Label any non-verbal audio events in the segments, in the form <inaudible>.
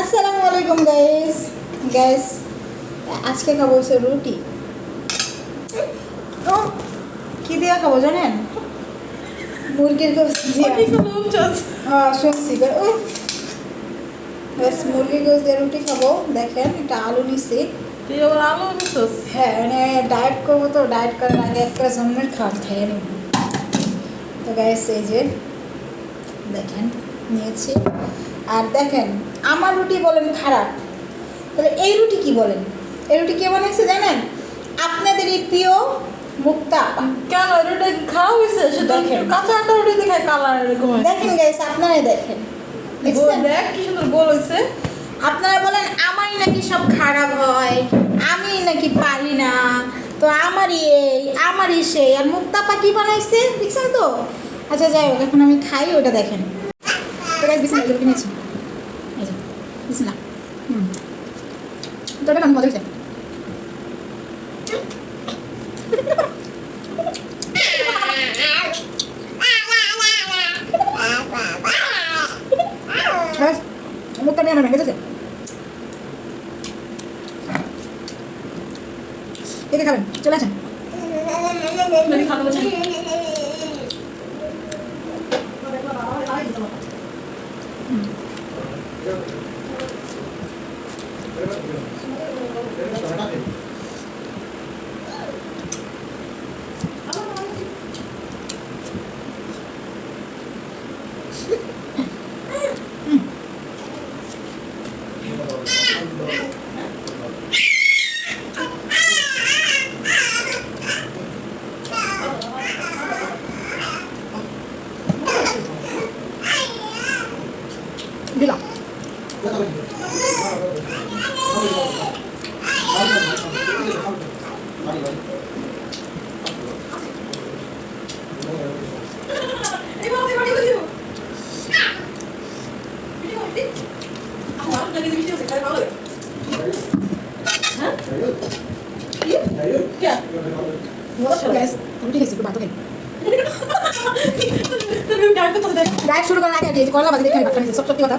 আসসালামু আলাইকুম guys guys আজকে খাব হচ্ছে রুটি। ও কি দিয়ে খাব জানেন? মুরগির গোস ব্যাস মুরগির গোস দিয়ে রুটি খাব। দেখেন এটা আলু নিছি। হ্যাঁ মানে ডায়েট করব তো ডায়েট করার আগে একটা জন্মের খাবার খেয়ে নিব। তো গাইস এই যে দেখেন নিয়েছি। আর দেখেন আমার রুটি বলেন খারাপ। তাহলে এই রুটি কি বলেন? এই রুটি কে বানাইছে জানেন? আপনাদের এই প্রিয় মুক্তা। কেন রুটি খাওয়া হয়েছে? সেটা দেখেন। কাঁচা আটা রুটি দেখায় কালার এরকম দেখেন গাইস আপনারাই দেখেন। দেখ কি সুন্দর গোল হয়েছে। আপনারা বলেন আমারই নাকি সব খারাপ হয় আমি নাকি পারি না তো আমারই এই আমারই সেই। আর মুক্তাপা কি বানাইছে? দেখছেন তো? আচ্ছা যাই হোক এখন আমি খাই ওটা দেখেন। তো গাইস বিসমিল্লাহ এটা এই যে বিসমিল্লাহ। হুম। তো কেমন মজা হয়েছে? ব্যাস, মুখটা নিয়ে আমার ভেঙে গেছে একে খাবেন চলে আসেন। আমি <laughs> খাব না। দিলাম গ্যাস রুটি খেয়েছি একটু ভাত খাই ডায়েট শুরু করার আগে করলা বাজি দেখে আমি ভাতটা নিয়েছি সব সত্যি কথা।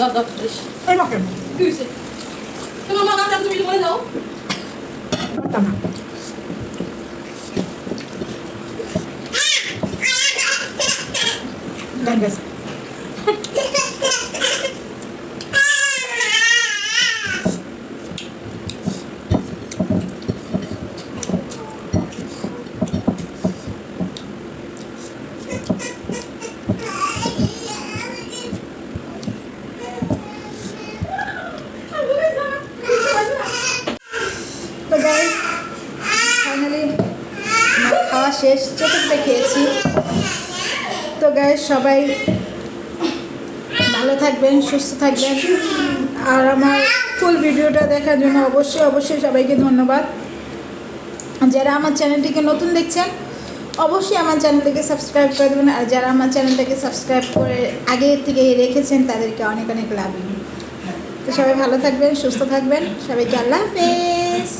dat, dat is. Hé, wacht. Kuze. Kom maar, mama, dat doe je gewoon nou. Wat dan? Mijn best. শেষ, চতুর্থে খেয়েছি। তো গাইস সবাই ভালো থাকবেন, সুস্থ থাকবেন। আর আমার ফুল ভিডিওটা দেখার জন্য অবশ্যই অবশ্যই সবাইকে ধন্যবাদ। যারা আমার চ্যানেলটিকে নতুন দেখছেন, অবশ্যই আমার চ্যানেলটিকে সাবস্ক্রাইব করে দেবেন। আর যারা আমার চ্যানেলটাকে সাবস্ক্রাইব করে আগে থেকে রেখেছেন, তাদেরকে অনেক অনেক লাভ তো সবাই ভালো থাকবেন, সুস্থ থাকবেন। সবাইকে আল্লাহ হাফেজ।